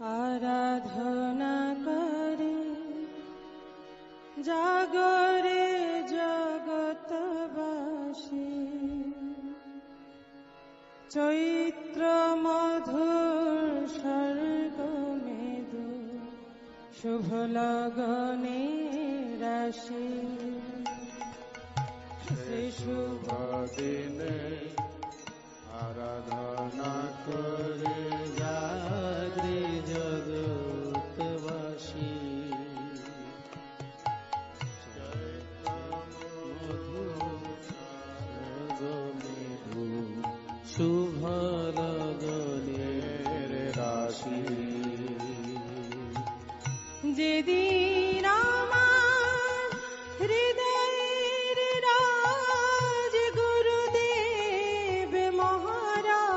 আরাধনা করে। জাগরে জগতবাসী। চৈত্র মধুর স্বর্গ মেদু শুভ লগনে রাশি। শুভ দিনে আরাধনা করে। শুভ লগনের রাশি। যেদিন আমার হৃদয়ের রাজ গুরুদেব মহারাজ